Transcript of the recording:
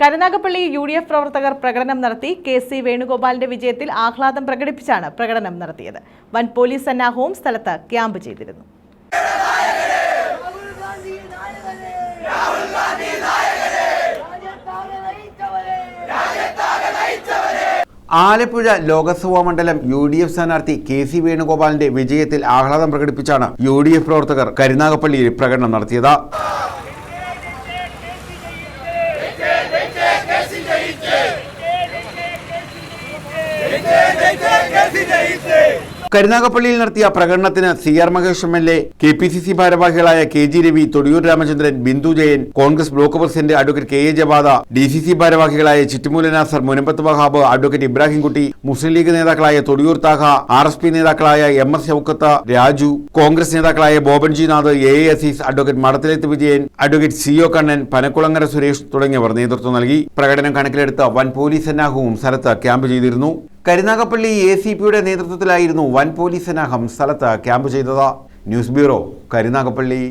Karunagappally U D F പ്രവർത്തകർ പ്രകടനം നടത്തി കെ സി വേണുഗോപാലിന്റെ വിജയത്തിൽ ആഹ്ലാദം പ്രകടിപ്പിച്ചാണ് പ്രകടനം നടത്തിയത്. വൻ പോലീസ് സന്നാഹവും സ്ഥലത്ത് ക്യാമ്പ് ചെയ്തിരുന്നു. ആലപ്പുഴ ലോക്സഭാ മണ്ഡലം യു ഡി എഫ് സ്ഥാനാർത്ഥി കെ സി വേണുഗോപാലിന്റെ വിജയത്തിൽ ആഹ്ലാദം പ്രകടിപ്പിച്ചാണ് യു ഡി എഫ് പ്രവർത്തകർ കരുനാഗപ്പള്ളിയിൽ പ്രകടനം നടത്തിയത്. കരുനാഗപ്പള്ളിയിൽ നടത്തിയ പ്രകടനത്തിന് C R Mahesh M L A K P C C ഭാരവാഹികളായ K G Ravi Thodiyoor Ramachandran Bindu Jayan Congress block president advocate K A Javad D C C ഭാരവാഹികളായ Chittumoola Nasar Munambath Wahab advocate Ibrahimkutty Muslim League നേതാക്കളായ Thodiyoor Thaha R S P നേതാക്കളായ M S Shoukath Raju Congress നേതാക്കളായ Bobanji Nath A A Azeez advocate Madathilethu Vijayan advocate C O Kannan Panakkulangara Suresh തുടങ്ങിയവർ നേതൃത്വം നൽകി. പ്രകടനം കണക്കിലെടുത്ത് വൻ police സന്നാഹവും സ്ഥലത്ത് ക്യാമ്പ് ചെയ്തിരുന്നു. കരുനാഗപ്പള്ളി എ സി പിയുടെ നേതൃത്വത്തിലായിരുന്നു വൻ പോലീസ് സന്നാഹം സ്ഥലത്ത് ക്യാമ്പ് ചെയ്തത്. News bureau Karunagappally.